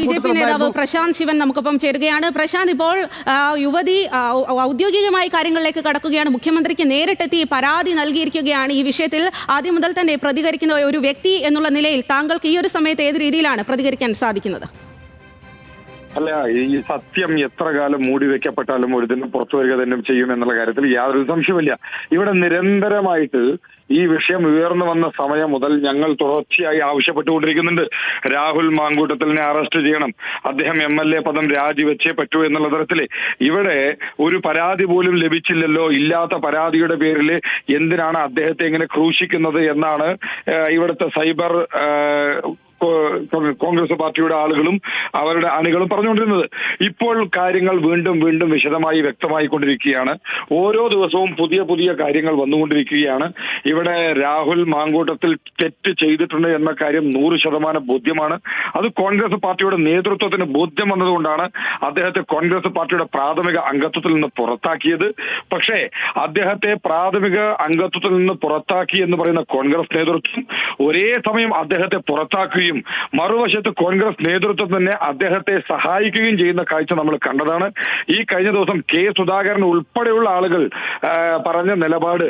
B J P നേതാവ് പ്രശാന്ത് ശിവൻ നമുക്കൊപ്പം ചേരുകയാണ്. പ്രശാന്ത് ഇപ്പോൾ യുവതി ഔദ്യോഗികമായ കാര്യങ്ങളിലേക്ക് കടക്കുകയാണ്. മുഖ്യമന്ത്രിക്ക് നേരിട്ടെത്തി പരാതി നൽകിയിരിക്കുകയാണ് ഈ വിഷയത്തിൽ. ആദ്യം മുതൽ തന്നെ പ്രതികരിക്കുന്ന ഒരു വ്യക്തി എന്നുള്ള നിലയിൽ താങ്കൾക്ക് ഈ ഒരു സമയത്ത് ഏത് രീതിയിലാണ് പ്രതികരിക്കാൻ സാധിക്കുന്നത്? അല്ല ഈ സത്യം എത്ര കാലം മൂടി വെക്കപ്പെട്ടാലും ഒരു ദിനം പുറത്തു വരിക തന്നെ ചെയ്യും എന്നുള്ള കാര്യത്തിൽ യാതൊരു സംശയമില്ല ഇവിടെ നിരന്തരമായിട്ട് ഈ വിഷയം ഉയർന്നു വന്ന സമയം മുതൽ ഞങ്ങൾ തുടർച്ചയായി ആവശ്യപ്പെട്ടുകൊണ്ടിരിക്കുന്നുണ്ട്. രാഹുൽ മാങ്കൂട്ടത്തിലിനെ അറസ്റ്റ് ചെയ്യണം. അദ്ദേഹം എം എൽ എ പദം രാജിവെച്ചേ പറ്റൂ എന്നുള്ള തരത്തിൽ ഇവിടെ ഒരു പരാതി പോലും ലഭിച്ചില്ലല്ലോ. ഇല്ലാത്ത പരാതിയുടെ പേരിൽ എന്തിനാണ് അദ്ദേഹത്തെ ഇങ്ങനെ ക്രൂശിക്കുന്നത് എന്നാണ് ഇവിടുത്തെ സൈബർ കോൺഗ്രസ് പാർട്ടിയുടെ ആളുകളും അവരുടെ അണികളും പറഞ്ഞുകൊണ്ടിരുന്നത്. ഇപ്പോൾ കാര്യങ്ങൾ വീണ്ടും വീണ്ടും വിശദമായി വ്യക്തമായി കൊണ്ടിരിക്കുകയാണ് ഓരോ ദിവസവും പുതിയ പുതിയ കാര്യങ്ങൾ വന്നുകൊണ്ടിരിക്കുകയാണ്. ഇവിടെ രാഹുൽ മാങ്കൂട്ടത്തിൽ തെറ്റ് ചെയ്തിട്ടുണ്ട് എന്ന കാര്യം നൂറ് ശതമാനം ബോധ്യമാണ്. അത് കോൺഗ്രസ് പാർട്ടിയുടെ നേതൃത്വത്തിന് ബോധ്യം വന്നതുകൊണ്ടാണ് അദ്ദേഹത്തെ കോൺഗ്രസ് പാർട്ടിയുടെ പ്രാഥമിക അംഗത്വത്തിൽ നിന്ന് പുറത്താക്കിയത്. പക്ഷേ അദ്ദേഹത്തെ പ്രാഥമിക അംഗത്വത്തിൽ നിന്ന് പുറത്താക്കി എന്ന് പറയുന്ന കോൺഗ്രസ് നേതൃത്വം ഒരേ സമയം അദ്ദേഹത്തെ പുറത്താക്കുകയും മറുവശത്ത് കോൺഗ്രസ് നേതൃത്വം തന്നെ അദ്ദേഹത്തെ സഹായിക്കുകയും ചെയ്യുന്ന കാഴ്ച നമ്മൾ കണ്ടതാണ്. ഈ കഴിഞ്ഞ ദിവസം കെ സുധാകരൻ ഉൾപ്പെടെയുള്ള ആളുകൾ പറഞ്ഞ നിലപാട്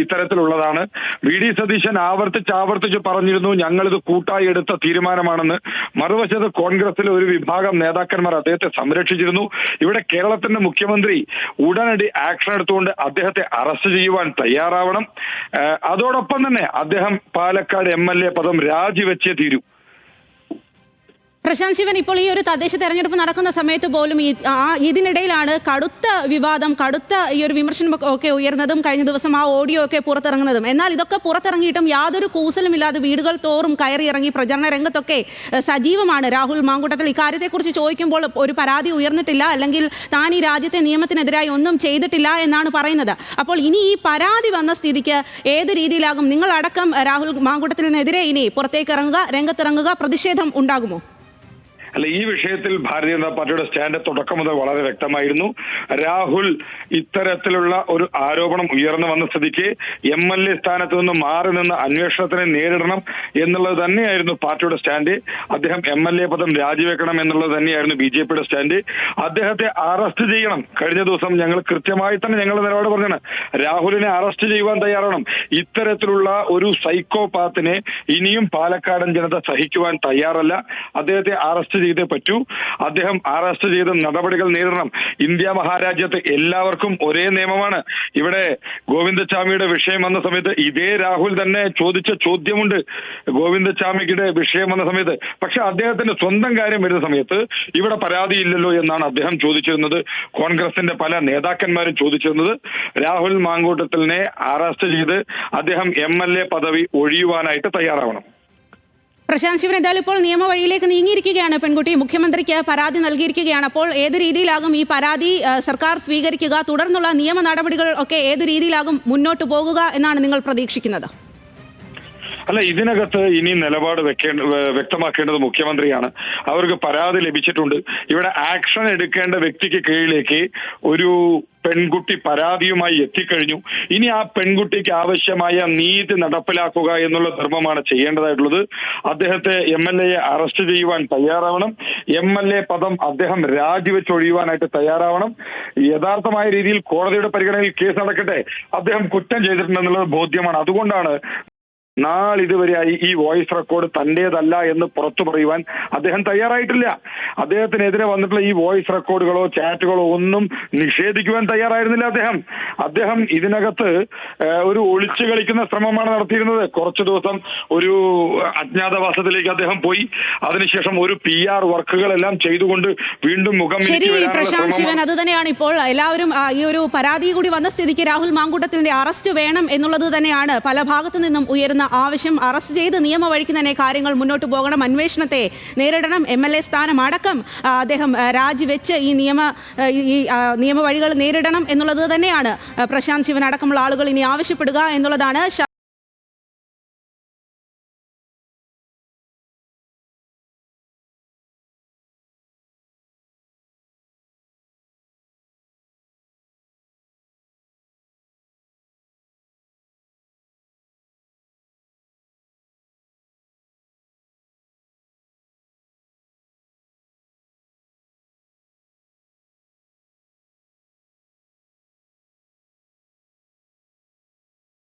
ഇത്തരത്തിലുള്ളതാണ്. വി ഡി സതീശൻ ആവർത്തിച്ച് ആവർത്തിച്ച് പറഞ്ഞിരുന്നു ഞങ്ങളിത് കൂട്ടായി എടുത്ത തീരുമാനമാണെന്ന്. മറുവശത്ത് കോൺഗ്രസിലെ ഒരു വിഭാഗം നേതാക്കന്മാർ അദ്ദേഹത്തെ സംരക്ഷിച്ചിരുന്നു. ഇവിടെ കേരളത്തിന്റെ മുഖ്യമന്ത്രി ഉടനടി ആക്ഷൻ എടുത്തുകൊണ്ട് അദ്ദേഹത്തെ അറസ്റ്റ് ചെയ്യുവാൻ തയ്യാറാവണം. അതോടൊപ്പം തന്നെ അദ്ദേഹം പാലക്കാട് എം എൽ എ പദം രാജിവെച്ചേ പ്രശാന്ത് ശിവൻ ഇപ്പോൾ ഈ ഒരു തദ്ദേശ തെരഞ്ഞെടുപ്പ് നടക്കുന്ന സമയത്ത് പോലും ഈ ആ ഇതിനിടയിലാണ് കടുത്ത വിവാദം കടുത്ത ഈ ഒരു വിമർശനം ഒക്കെ ഉയർന്നതും കഴിഞ്ഞ ദിവസം ആ ഓഡിയോ ഒക്കെ പുറത്തിറങ്ങുന്നതും. എന്നാൽ ഇതൊക്കെ പുറത്തിറങ്ങിയിട്ടും യാതൊരു കൂസലും ഇല്ലാതെ വീടുകൾ തോറും കയറി ഇറങ്ങി പ്രചരണ രംഗത്തൊക്കെ സജീവമാണ് രാഹുൽ മാങ്കൂട്ടത്തിൽ. ഇക്കാര്യത്തെക്കുറിച്ച് ചോദിക്കുമ്പോൾ ഒരു പരാതി ഉയർന്നിട്ടില്ല. അല്ലെങ്കിൽ താൻ ഈ രാജ്യത്തെ നിയമത്തിനെതിരായി ഒന്നും ചെയ്തിട്ടില്ല എന്നാണ് പറയുന്നത്. അപ്പോൾ ഇനി ഈ പരാതി വന്ന സ്ഥിതിക്ക് ഏത് രീതിയിലാകും? നിങ്ങളടക്കം രാഹുൽ മാങ്കൂട്ടത്തിനെതിരെ ഇനി പുറത്തേക്ക് ഇറങ്ങുക രംഗത്തിറങ്ങുക പ്രതിഷേധം ഉണ്ടാകുമോ? അല്ല ഈ വിഷയത്തിൽ ഭാരതീയ ജനതാ പാർട്ടിയുടെ സ്റ്റാൻഡ് തുടക്കം മുതൽ വളരെ വ്യക്തമായിരുന്നു. രാഹുൽ ഇത്തരത്തിലുള്ള ഒരു ആരോപണം ഉയർന്നു വന്ന സ്ഥിതിക്ക് എം എൽ എ സ്ഥാനത്ത് നിന്ന് മാറി നിന്ന് അന്വേഷണത്തിനെ നേരിടണം എന്നുള്ളത് തന്നെയായിരുന്നു പാർട്ടിയുടെ സ്റ്റാൻഡ്. അദ്ദേഹം എം എൽ എ പദം രാജിവെക്കണം എന്നുള്ളത് തന്നെയായിരുന്നു ബി ജെ പിയുടെ സ്റ്റാൻഡ്. അദ്ദേഹത്തെ അറസ്റ്റ് ചെയ്യണം. കഴിഞ്ഞ ദിവസം ഞങ്ങൾ കൃത്യമായി തന്നെ ഞങ്ങളുടെ നിലപാട് പറഞ്ഞാണ്. രാഹുലിനെ അറസ്റ്റ് ചെയ്യുവാൻ തയ്യാറാണ് ഇത്തരത്തിലുള്ള ഒരു സൈക്കോപാത്തിനെ ഇനിയും പാലക്കാടൻ ജനത സഹിക്കുവാൻ തയ്യാറല്ല. അദ്ദേഹത്തെ അറസ്റ്റ് ചെയ്തേ പറ്റൂ. അദ്ദേഹം അറസ്റ്റ് ചെയ്ത് നടപടികൾ നേരിടണം. ഇന്ത്യ മഹാരാജ്യത്ത് എല്ലാവർക്കും ഒരേ നിയമമാണ്. ഇവിടെ ഗോവിന്ദസ്വാമിയുടെ വിഷയം വന്ന സമയത്ത് ഇതേ രാഹുൽ തന്നെ ചോദിച്ച ചോദ്യമുണ്ട്. ഗോവിന്ദസ്വാമിയുടെ വിഷയം വന്ന സമയത്ത്. പക്ഷെ അദ്ദേഹത്തിന്റെ സ്വന്തം കാര്യം വരുന്ന സമയത്ത് ഇവിടെ പരാതിയില്ലല്ലോ എന്നാണ് അദ്ദേഹം ചോദിച്ചിരുന്നത്. കോൺഗ്രസിന്റെ പല നേതാക്കന്മാരും ചോദിച്ചിരുന്നത്. രാഹുൽ മാങ്കൂട്ടത്തിലിനെ അറസ്റ്റ് ചെയ്ത് അദ്ദേഹം എം എൽ എ പദവി ഒഴിയുവാനായിട്ട് തയ്യാറാവണം. പ്രശാന്ത് ശിവൻ എന്തായാലും ഇപ്പോൾ നിയമവഴിയിലേക്ക് നീങ്ങിയിരിക്കുകയാണ്. പെൺകുട്ടി മുഖ്യമന്ത്രിക്ക് പരാതി നൽകിയിരിക്കുകയാണ്. അപ്പോൾ ഏത് രീതിയിലാകും ഈ പരാതി സർക്കാർ സ്വീകരിക്കുക? തുടർന്നുള്ള നിയമ നടപടികൾ ഒക്കെ ഏത് രീതിയിലാകും മുന്നോട്ട് പോകുക എന്നാണ് നിങ്ങൾ പ്രതീക്ഷിക്കുന്നത്? അല്ല ഇതിനകത്ത് ഇനി നിലപാട് വെക്കേണ്ട വ്യക്തമാക്കേണ്ടത് മുഖ്യമന്ത്രിയാണ്. അവർക്ക് പരാതി ലഭിച്ചിട്ടുണ്ട്. ഇവിടെ ആക്ഷൻ എടുക്കേണ്ട വ്യക്തിക്ക് കീഴിലേക്ക് ഒരു പെൺകുട്ടി പരാതിയുമായി എത്തിക്കഴിഞ്ഞു. ഇനി ആ പെൺകുട്ടിക്ക് ആവശ്യമായ നീതി നടപ്പിലാക്കുക എന്നുള്ള ധർമ്മമാണ് ചെയ്യേണ്ടതായിട്ടുള്ളത്. അദ്ദേഹത്തെ എം എൽ എയെ അറസ്റ്റ് ചെയ്യുവാൻ തയ്യാറാവണം. എം എൽ എ പദം അദ്ദേഹം രാജിവെച്ചൊഴിയുവാനായിട്ട് തയ്യാറാവണം. യഥാർത്ഥമായ രീതിയിൽ കോടതിയുടെ പരിഗണനയിൽ കേസ് നടക്കട്ടെ. അദ്ദേഹം കുറ്റം ചെയ്തിട്ടുണ്ടെന്നുള്ളത് ബോധ്യമാണ്. അതുകൊണ്ടാണ് നാളിതുവരെയായി ഈ വോയിസ് റെക്കോർഡ് തന്റേതല്ല എന്ന് പുറത്തു പറയുവാൻ അദ്ദേഹം തയ്യാറായിട്ടില്ല. അദ്ദേഹത്തിനെതിരെ വന്നിട്ടുള്ള ഈ വോയിസ് റെക്കോർഡുകളോ ചാറ്റുകളോ ഒന്നും നിഷേധിക്കുവാൻ തയ്യാറായിരുന്നില്ല അദ്ദേഹം. അദ്ദേഹം ഇതിനകത്ത് ഒരു ഒളിച്ചു കളിക്കുന്ന ശ്രമമാണ് നടത്തിയിരുന്നത്. കുറച്ചു ദിവസം ഒരു അജ്ഞാതവാസത്തിലേക്ക് അദ്ദേഹം പോയി. അതിനുശേഷം ഒരു പി ആർ വർക്കുകളെല്ലാം ചെയ്തുകൊണ്ട് വീണ്ടും മുഖം ശരി പ്രശാന്ത് ശിവൻ അത് തന്നെയാണ് ഇപ്പോൾ എല്ലാവരും ഈ ഒരു പരാതി കൂടി വന്ന സ്ഥിതിക്ക് രാഹുൽ മാങ്കൂട്ടത്തിന്റെ അറസ്റ്റ് വേണം എന്നുള്ളത് തന്നെയാണ് പല ഭാഗത്തു നിന്നും ഉയരുന്ന ആവശ്യം അറസ്റ്റ് ചെയ്ത് നിയമവഴിക്ക് തന്നെ കാര്യങ്ങൾ മുന്നോട്ട് പോകണം അന്വേഷണത്തെ നേരിടണം എം എൽ എ സ്ഥാനം അടക്കം അദ്ദേഹം രാജിവെച്ച് ഈ നിയമ ഈ- നിയമവഴികൾ നേരിടണം എന്നുള്ളത് തന്നെയാണ് പ്രശാന്ത് ശിവൻ അടക്കമുള്ള ആളുകൾ ഇനി ആവശ്യപ്പെടുക എന്നുള്ളതാണ്